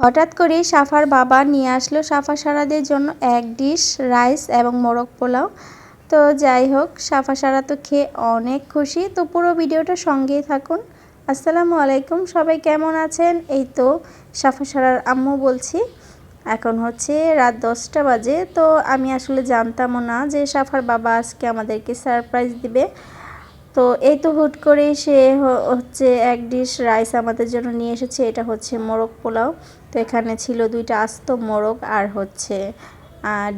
হঠাৎ করেই সাফার বাবা নিয়ে আসলো সাফা সারাদের জন্য এক ডিশ, রাইস এবং মোরগ পোলাও। তো যাই হোক সাফা সারা তো খেয়ে অনেক খুশি। তো পুরো ভিডিওটা সঙ্গেই থাকুন। আসসালামু আলাইকুম, সবাই কেমন আছেন? এই তো সাফা সারার আম্মু বলছি। এখন হচ্ছে রাত দশটা বাজে। তো আমি আসলে জানতামও না যে সাফার বাবা আজকে আমাদেরকে সারপ্রাইজ দিবে। তো এই তো হুট করেই সে হচ্ছে এক ডিশ রাইস আমাদের জন্য নিয়ে এসেছে। এটা হচ্ছে মোরগ পোলাও। তো এখানে ছিল দুইটা আস্ত মোরগ আর হচ্ছে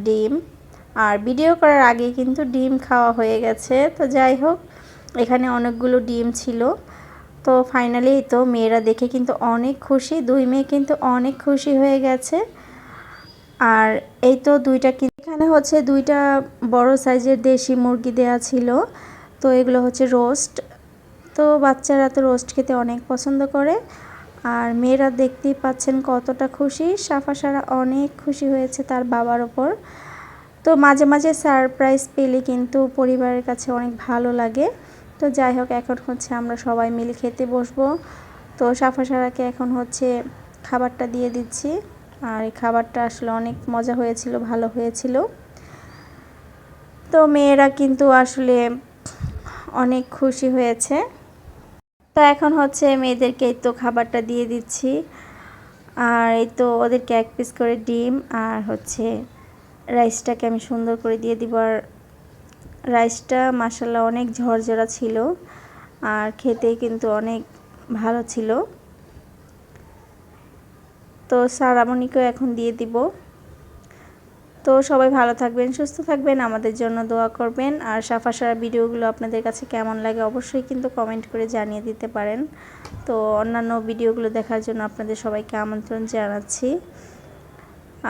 ডিম। আর ভিডিও করার আগে কিন্তু ডিম খাওয়া হয়ে গেছে। তো যাই হোক, এখানে অনেকগুলো ডিম ছিল। তো ফাইনালি তো মেয়েরা দেখে কিন্তু অনেক খুশি। দুই মেয়ে কিন্তু অনেক খুশি হয়ে গেছে। আর এই তো দুইটা কিন্তু এখানে হচ্ছে দুইটা বড় সাইজের দেশি মুরগি দেয়া ছিল। তো এগুলো হচ্ছে রোস্ট। তো বাচ্চারা তো রোস্ট খেতে অনেক পছন্দ করে। আর মেয়েরা দেখতেই পাচ্ছেন কতটা খুশি। সাফা সারা অনেক খুশি হয়েছে তার বাবার ওপর। তো মাঝে মাঝে সারপ্রাইজ পেলে কিন্তু পরিবারের কাছে অনেক ভালো লাগে। তো যাই হোক, এখন হচ্ছে আমরা সবাই মিলে খেতে বসবো। তো সাফা সারাকে এখন হচ্ছে খাবারটা দিয়ে দিচ্ছি। আর এই খাবারটা আসলে অনেক মজা হয়েছিল, ভালো হয়েছিল। তো মেয়েরা কিন্তু আসলে অনেক খুশি হয়েছে। তো এখন হচ্ছে মেয়েদেরকে এই তো খাবারটা দিয়ে দিচ্ছি। আর এই তো ওদেরকে এক পিস করে ডিম আর হচ্ছে রাইসটাকে আমি সুন্দর করে দিয়ে দিব। আর রাইসটা মাসাল্লাহ অনেক ঝরঝরা ছিল আর খেতে কিন্তু অনেক ভালো ছিল। তো সারামণিকেও এখন দিয়ে দিব। তো সবাই ভালো থাকবেন, সুস্থ থাকবেন, আমাদের জন্য দোয়া করবেন। আর সাফা সারা ভিডিওগুলো আপনাদের কাছে কেমন লাগে অবশ্যই কিন্তু কমেন্ট করে জানিয়ে দিতে পারেন। তো অন্যান্য ভিডিওগুলো দেখার জন্য আপনাদের সবাইকে আমন্ত্রণ জানাচ্ছি।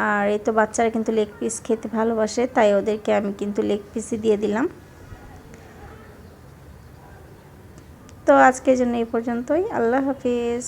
আর এই তো বাচ্চারা কিন্তু লেগ পিস খেতে ভালোবাসে, তাই ওদেরকে আমি কিন্তু লেগ পিসই দিয়ে দিলাম। তো আজকের জন্য এই পর্যন্তই, আল্লাহ হাফিজ।